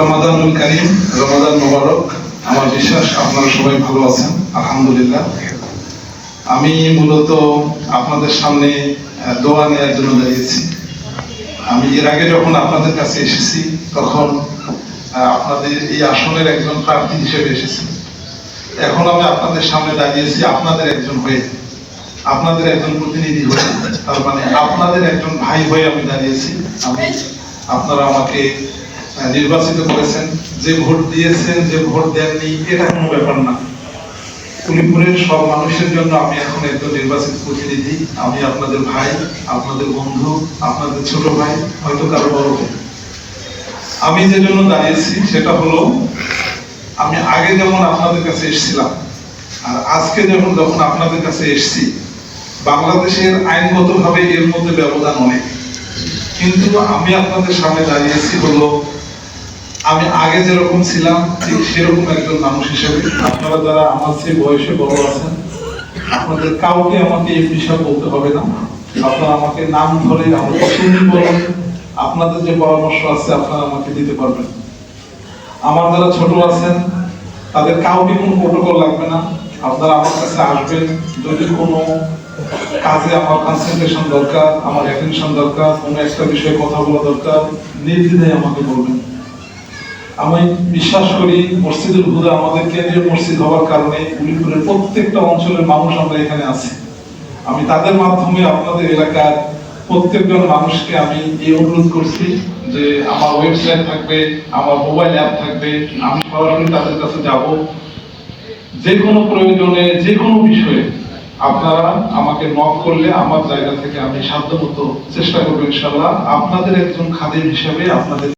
রমাদানুল করিম, রমাদান মোবারক। আমার বিশ্বাস, আপনারা সবাই ভালো আছেন, আলহামদুলিল্লাহ। আমি মূলত আপনাদের সামনে দোয়া নেওয়ার জন্য দাঁড়িয়েছি। আমি এর আগে যখন আপনাদের কাছে এসেছি, তখন আপনাদের এই আসনের একজন প্রার্থী হিসেবে এসেছি। এখন আমি আপনাদের সামনে দাঁড়িয়েছি, আপনাদের একজন হয়ে। আপনাদের একজন প্রতিনিধি হয়ে। তার মানে আপনাদের একজন ভাই হয়ে আমি দাঁড়িয়েছি। আমি, আপনারা আমাকে নির্বাচিত করেছেন, যে ভোট দিয়েছেন, যে ভোট দেননি, এটা কোনো ব্যাপার না। কুলিপুরের সব মানুষের জন্য আমি এখন একজন নির্বাচিত প্রতিনিধি, আমি আপনাদের ভাই, আপনাদের বন্ধু, আপনাদের ছোট ভাই, হয়তো কারও বড় ভাই। আমি যে জন্য দাঁড়িয়েছি, সেটা হলো, আমি আগে যেমন আপনাদের কাছে এসেছিলাম, আর আজকে যখন যখন আপনাদের কাছে এসেছি, বাংলাদেশের আইনগতভাবে এর মধ্যে ব্যবধান অনেক। কিন্তু আমি আপনাদের সামনে দাঁড়িয়েছি হলো আমি আগে যেরকম ছিলাম, ঠিক সেরকম একজন মানুষ হিসেবে। আপনারা যারা আমার চেয়ে বয়সে বড় আছেন, আপনাদের কাউকে আমাকে এই বিষয় বলতে হবে না। আপনারা আমাকে নাম ধরে আমাকে শুনি বলুন। আপনাদের যে পরামর্শ আছে, আপনারা আমাকে দিতে পারবেন। আমার যারা ছোট আছেন, তাদের কাউকে কোনো প্রোটোকল লাগবে না। আপনারা আমার কাছে আসবেন। যদি কোনো কাজে আমার কনসেন্ট্রেশন দরকার, আমার অ্যাটেনশন দরকার, কোনো একটা বিষয়ে কথা বলা দরকার, নির্দ্বিধায় আমাকে বলবেন। আমি বিশ্বাস করি মসজিদুল হুদা আমাদের কেন্দ্রীয় মসজিদ হওয়ার কারণে উলিপুরের প্রত্যেকটা অঞ্চলের মানুষ আমরা এখানে আছি। আমি তাদের মাধ্যমে আপনাদের এলাকার প্রত্যেকজন মানুষকে আমি এই অনুরোধ করছি যে আমার ওয়েবসাইট থাকবে, আমার মোবাইল অ্যাপ থাকবে, আমি সরাসরি তাদের কাছে যাব। যে কোনো প্রয়োজনে, যে কোনো বিষয়ে আপনারা আমাকে নক করলে আমার জায়গা থেকে আমি সাধ্যমতো চেষ্টা করব ইনশাল্লাহ আপনাদের একজন খাদের হিসাবে আপনাদের